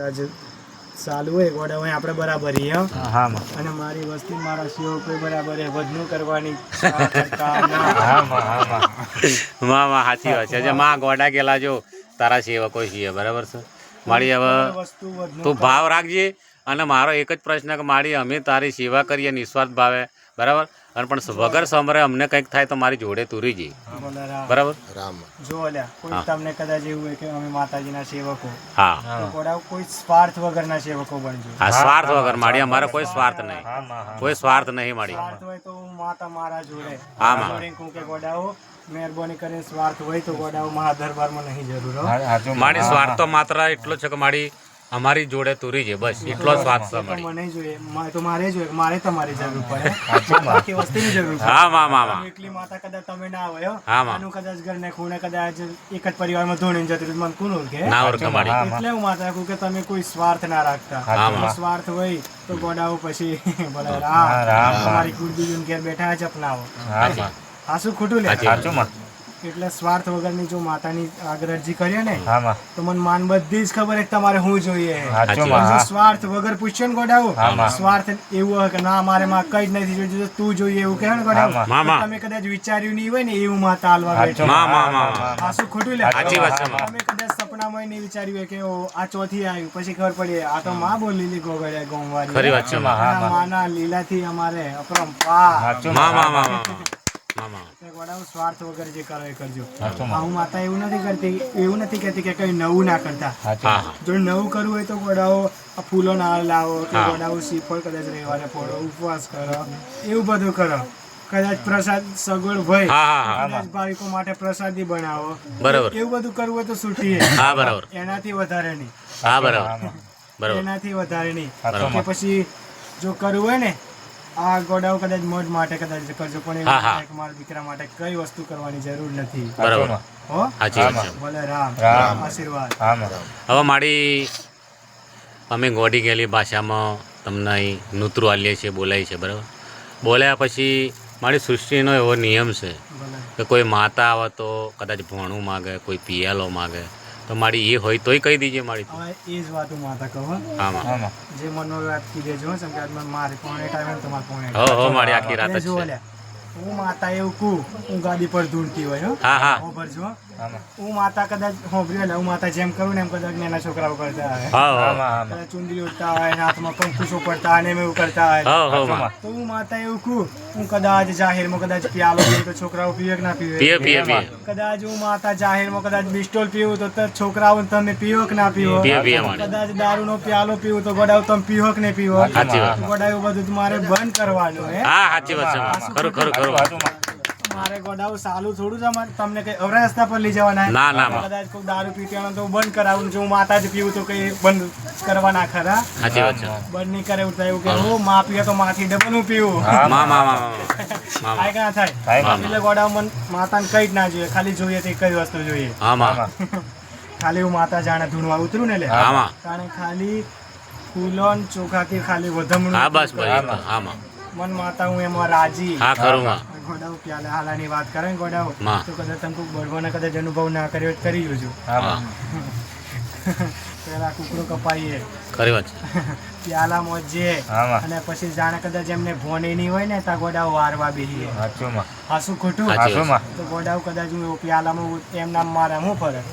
કદાચ ચાલુ હોય ગોડા હોય આપણે બરાબર હે. હા અને મારી વસ્તી મારા શિવ કોઈ બરાબર વધનું કરવાની માં હા માં. સાચી વાત છે. જે માં ગોડા કેલા જો તારા સેવકો છીએ બરાબર છે? મારી હવે તું ભાવ રાખજે અને મારો એક જ પ્રશ્ન કે મારી અમે તારી સેવા કરીએ નિસ્વાર્થ ભાવે બરાબર? અને પણ વગર સમરે અમને કંઈક થાય તો મારી જોડે તું જઈ. બરાબર? જો અલ્યા કોઈ તમને કદાચ એવું હોય કે અમે માતાજીના સેવકો હા. કોઈ સ્વાર્થ વગરના સેવકો બનજો. હા સ્વાર્થ વગર માડી અમારે કોઈ સ્વાર્થ નહીં. હા માં હા. કોઈ સ્વાર્થ નહીં માડી સ્વાર્થ હોય તો માતા મારા જોડે. હા, માં. કે ગોડાઓ મહેરબાની કરીને સ્વાર્થ હોય તો ગોડાઓ મહા દરબારમાં નહીં જરૂર મારી સ્વાર્થ તો માત્ર એટલો છે કે મારી અમારી જોડે તુરી છે બસ. એટલો જ વાત છે મને જોઈએ. તો મારે જોઈએ. મારે તમારી જરૂર પડે. બાકી વસ્તુની જરૂર પડે. હા માં માં માં. એકલી માતા કદાચ તમે ના આવ્યો હા, માં. આનું કદાચ ઘરને ખૂણે કદાચ એક જ પરિવારમાં ધોણીને જતું મને કોણ ઓળખે? ના ઓળખે મારી. એટલે હું માતા કહું કે તમે કોઈ સ્વાર્થ ના રાખતા. હા, સ્વાર્થ હોય તો ગોડાઓ પછી ભલે હા, રામ. રામ. તમારી કુળદીવીને ઘેર બેઠા જ અપનાવો. હા શું ખોટું લે? સાચું માં. એટલે સ્વાર્થ વગરની જો માતાની આગળ અરજી કરીએ ને તો મને માન બધી જ ખબર છે તમારે શું જોઈએ. સ્વાર્થ વગર પૂછ્યો ને ગોડાવું સ્વાર્થ એવું હોય કે ના મારે માં કઈ જ નથી જોઈતું, જો તું જોઈએ એવું કહે ને તમે કદાચ વિચાર્યું નહીં હોય ને એવું માતા હાલવા હાચું માં, માં, હા, માં, માં, આ શું ખોટું લે. તમે કદાચ સપનામાં નહીં વિચાર્યું હોય કે આ ચોથી આવ્યું પછી ખબર પડી આ તો માં બોલેલી ગોગળિયા ગોમવારી. ખરી વાત છે. માના લીલાથી અમારે અપરંપારમાં માં માં. સ્વાર્થ વગર જે કરો એ કરજો. હાચું આ માં હું માતા એવું નથી કરતી એવું નથી કહેતી કે કઈ નવું ના કરતા. જો નવું કરવું હોય તો ગોડાઓ ફૂલો ના લાવો કે ગોડાઓ શ્રીફળ કદાચ રહેવાને ફોડો ઉપવાસ કરો એવું બધું કરો. કદાચ પ્રસાદ સગવડ હોય હા હા હા. કદાચ ભાવિકો માટે પ્રસાદી બનાવો. બરાબર. એવું બધું કરવું હોય તો સુટી હા બરાબર. એનાથી વધારે નહીં. હા હા, બરાબર બરાબર. એનાથી વધારે નહીં. કે પછી જો કરવું હોય ને આ ગોડાઓ કદાચ મોજ માટે કદાચ કરજો પણ હા, એવું હા. થાય કે મારા દીકરા માટે કઈ વસ્તુ કરવાની જરૂર નથી બરાબર. હો હાજી ભલે રામ રામ. આશીર્વાદ. હવે મારી અમે ગોડી ગયેલી ભાષામાં તમને અહીં નૂતરું આલીએ છીએ બોલાય છે બરાબર બોલ્યા પછી મારી સૃષ્ટિનો એવો નિયમ છે કે કોઈ માતા આવે તો કદાચ ભણું માગે કોઈ પિયાલો માગે તો મારી એ હોય તોય કહી દીજે મારી એ જ વાત હું માતા કહું હો. આમાં. હા જે મનનો વાત કીધે જો સંગાતમાં મારે પોણે ટાઈમ ને તમારે પોણે હો હો મારી આખી રાત જ છે. હું માતા એવું કું હું ગાડી પર ધૂળતી હોય હો. હા હા. હોભળજો હો. માતા કદાચ હોભળ્યો એટલે હું માતા જેમ કરું ને એમ કદાચ નાના છોકરાઓ કરતા હોય. ચુંદડી ઉડતા હોય ને હાથમાં કંકુશો પડતા હોય ને એવું કરતા હોય. હો હો હાચું માં માં. તો હું માતા એવું કહું હું કદાચ જાહેરમાં કદાચ પ્યાલો પીવું તો છોકરાઓ પીવે કે ના પીવે? કદાચ હું માતા જાહેરમાં કદાચ બિસ્ટોલ પીવું તો તો છોકરાઓ તમે પીવો કે ના પીવો? કદાચ દારૂ નો દારૂનો પ્યાલો પીવું તો ગોડાવ તમે પીવો કે નહીં પીવો? ગોડાવ એવું બધું તમારે બંધ કરવાનું હે? સાચી વાત છે ખરું ખરું ખરું. મારે ગોડાઉ સાલું થોડું છે તમને કઈ અવરા રસ્તા પર લઈ જવાના ના, ના, કદાચ કોઈ દારૂ પીવાનો તો બંધ કરાવું જો હું માતા જ પીવું તો કઈ બંધ કરવાના ખરા? સાચી વાત છે. બંધ નહીં કરે એવું કે હું મા પીવે તો માથી ડબલ હું પીવું. હા મા મા મા મા થાય કે ના થાય? એટલે ગોડાઓ મન માતાને કઈ જ ના જોઈએ. ખાલી જોઈએ તે કઈ વસ્તુ જોઈએ. હા હા માં. ખાલી હું માતા જાણે ધૂણવા ઉતરું ને લે હા મા. કારણ ખાલી ફૂલોન ચોખા ચોખાથી ખાલી વધમણું હા બસ ભાઈ હા, મા. મન માતા હું એમાં રાજી. હા ખરું માં. ગોડાઓ પ્યાલા હાલાની વાત કરે ને ગોડાઓ તો કદાચ તમે કોઈ બળવાના કદાચ અનુભવ ના કર્યો કરી હા પેલા કુકડો કપાઈએ. ખરી વાત પ્યાલા મોજે. અને પછી જાણે કદાચ એમને ભોને નહીં હોય ને ત્યાં ગોડાઓ વારવા બેહીએ. હાચું માં. ખોટું સાચી તો ગોડાઓ કદાચ હું પ્યાલામાં એમ નામ મારે હું ફરક